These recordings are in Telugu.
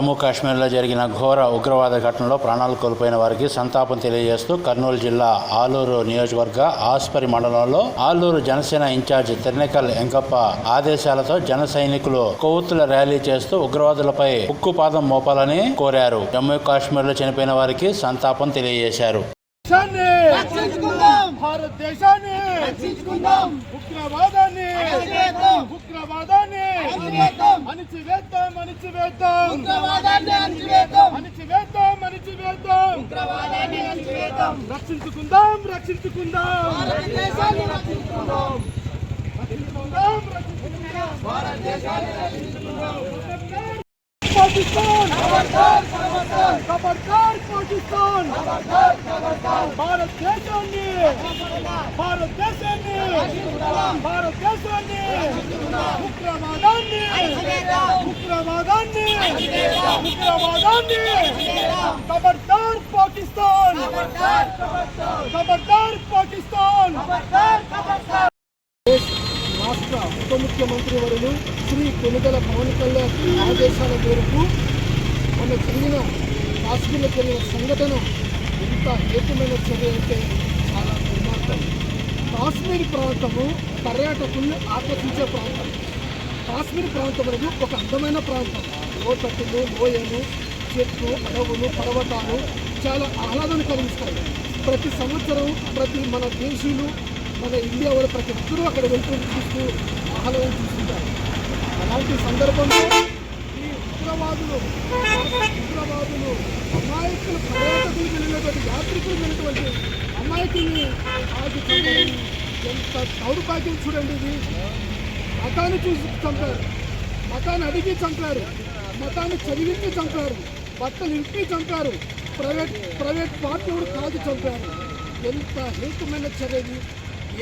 జమ్మూ కాశ్మీర్లో జరిగిన ఘోర ఉగ్రవాద ఘటనలో ప్రాణాలు కోల్పోయిన వారికి సంతాపం తెలియజేస్తూ కర్నూలు జిల్లా ఆలూరు నియోజకవర్గ ఆస్పరి మండలంలో ఆలూరు జనసేన ఇన్ఛార్జ్ తిరణకల్ ఎంకప్ప ఆదేశాలతో జన సైనికులు కొవ్వొత్తుల ర్యాలీ చేస్తూ ఉగ్రవాదులపై ఉక్కుపాదం మోపాలని కోరారు. జమ్మూ కాశ్మీర్లో చనిపోయిన వారికి సంతాపం తెలియజేశారు. భారతదేశాన్ని ఉగ్రవాదాన్ని. ఉగ్రవాదాన్ని అణచివేద్దాం. అణిచివేద్దాం ఉగ్రవాదాన్ని అణచివేద్దాం. అణిచివేద్దాం అణిచివేద్దాం. ఉగ్రవాదాన్ని అణచివేద్దాం. రక్షించుకుందాం రక్షించుకుందాం. భారతదేశాన్ని రక్షించుకుందాం. రక్షించుకుందాం. రక్షించుకుందాం. పాకిస్తాన్! ఖబర్దార్ ఖబర్దార్ ఖబర్దార్ పాకిస్తాన్. ఖబర్దార్ ఖబర్దార్ భారతదేశాన్ని. భారతదేశాన్ని. భారతదేశాన్ని. ఉగ్రవాదాన్ని. ఉగ్రవాదాన్ని. ఉగ్రవాదాన్ని. ఖబర్దార్ పాకిస్తాన్. ఖబర్దార్ ఖబర్దార్ ఖబర్దార్ పాకిస్తాన్. ఖబర్దార్ ఖబర్దార్ రాష్ట్ర ఉప ముఖ్యమంత్రి వర్యులు శ్రీ కొనుగల పవన్ కళ్యాణ్ ఆదేశాల మేరకు మొన్న జరిగిన కాశ్మీర్ జరిగిన సంఘటన ఎంత ఏకమైన చర్య అంటే చాలా దుర్మార్గం. కాశ్మీర్ ప్రాంతము పర్యాటకుల్ని ఆకర్షించే ప్రాంతం. కాశ్మీర్ ప్రాంతం అనేది ఒక అందమైన ప్రాంతం. లోతట్టులు లోయలు చెట్లు అడవులు పర్వతాలు చాలా ఆహ్లాదాన్ని కలిగిస్తాయి ప్రతి సంవత్సరం ప్రతి మన దేశీయులు మన ఇండియా వాళ్ళు ప్రతి ఒక్కరూ అక్కడ వెళ్తూ చూస్తూ ఆహ్లాదం చూస్తుంటారు. అలాంటి సందర్భంలో ఉగ్రవాదులు ఉగ్రవాదులు అమాయకులు పర్యాటకులు వెళ్ళినటువంటి యాత్రికులు వెళ్ళినటువంటి అమాయకుల్ని ఆగి చంపడం ఎంత దౌర్భాగ్యం చూడండి ఇది. మతాన్ని చూసి చంపారు. మతాన్ని అడిగి చంపారు. మతాన్ని చదివించి చంపారు. బట్టలు ఇంపి చంపారు. ప్రైవేట్ ప్రైవేట్ పార్టీ కూడా కాదు చంపారు. ఎంత హేతుమైన చర్యది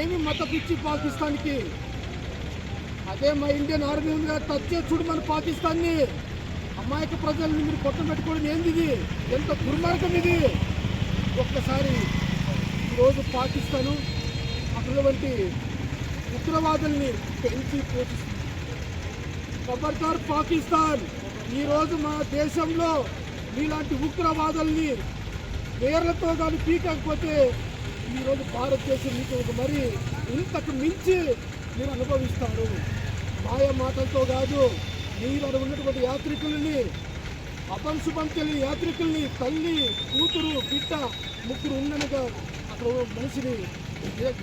ఏమి మత పిచ్చి పాకిస్తాన్కి? అదే మా ఇండియన్ ఆర్మీ ఉందిగా టచ్ చూడు మన పాకిస్తాన్ని. అమాయక ప్రజల్ని మీరు కొట్టం పెట్టుకోవడం ఏంది ఇది? ఎంత దుర్మార్గం ఇది? ఒక్కసారి ఈరోజు పాకిస్తాను అటువంటి ఉగ్రవాదుల్ని పెంచి పోషిస్తుంది. ఖబర్దార్ పాకిస్తాన్. ఈరోజు మా దేశంలో మీలాంటి ఉగ్రవాదుల్ని వేర్లతో కానీ పీకకపోతే ఈరోజు భారతదేశం మీకు ఒక మరి ఇంతకు మించి మీరు అనుభవిస్తారు. మాయ మాటలతో కాదు మీరు అక్కడ ఉన్నటువంటి యాత్రికులని అపంశుభం తెలియని యాత్రికుల్ని తల్లి కూతురు బిడ్డ ముగ్గురు ఉండనుగా అక్కడ మనిషిని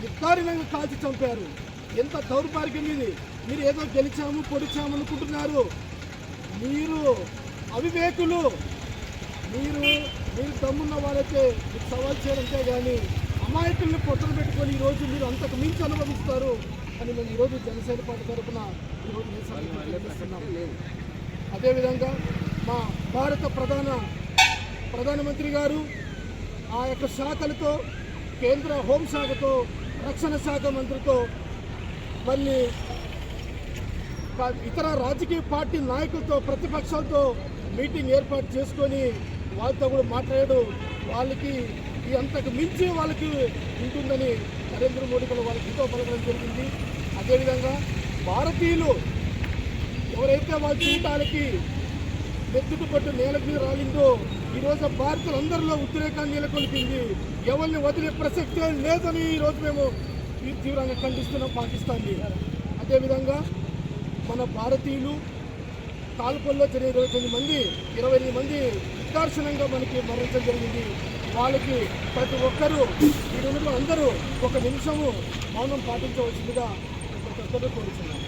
నిర్ధారణంగా కాల్చి చంపారు. ఎంత దౌర్భాగ్యం ఇది. మీరు ఏదో గెలిచాము పొడిచాము అనుకుంటున్నారు. మీరు అవివేకులు. మీరు మీరు తమ్మున్న వాళ్ళైతే సవాల్ చేయడంతే కానీ అమాయకుల్ని పొట్టలు పెట్టుకొని ఈరోజు మీరు అంతకు మించి అనుభవిస్తారు అని మేము ఈరోజు జనసేన పార్టీ తరఫున ఈరోజు తెలియజేస్తున్నాం అదేవిధంగా మా భారత ప్రధాన ప్రధానమంత్రి గారు ఆ యొక్క శాఖలతో కేంద్ర హోంశాఖతో రక్షణ శాఖ మంత్రితో మళ్ళీ ఇతర రాజకీయ పార్టీ నాయకులతో ప్రతిపక్షాలతో మీటింగ్ ఏర్పాటు చేసుకొని వాళ్ళతో కూడా మాట్లాడాడు. వాళ్ళకి అంతకు మించి వాళ్ళకి ఉంటుందని నరేంద్ర మోడీ కూడా వాళ్ళకి ఎంతో పలకడం జరిగింది. అదేవిధంగా భారతీయులు ఎవరైతే వాళ్ళ జీవితాలకి నెత్తుకు పట్టు నేల మీద రాలిందో ఈరోజు భారతీయులందరిలో ఉద్రేకాన్ని నెలకొల్పింది. ఎవరిని వదిలే ప్రసక్తే లేదని ఈరోజు మేము ఈ తీవ్రంగా ఖండిస్తున్నాం పాకిస్తాన్ని. అదేవిధంగా మన భారతీయులు కాల్పుల్లో జరిగిన ఇరవై మంది ఇరవై మంది వికర్షణంగా మనకి మరణించడం జరిగింది. వాళ్ళకి ప్రతి ఒక్కరూ ఈ అందరూ ఒక నిమిషము మౌనం పాటించవలసిందిగా ప్రతి ఒక్కరూ కోరుతున్నాను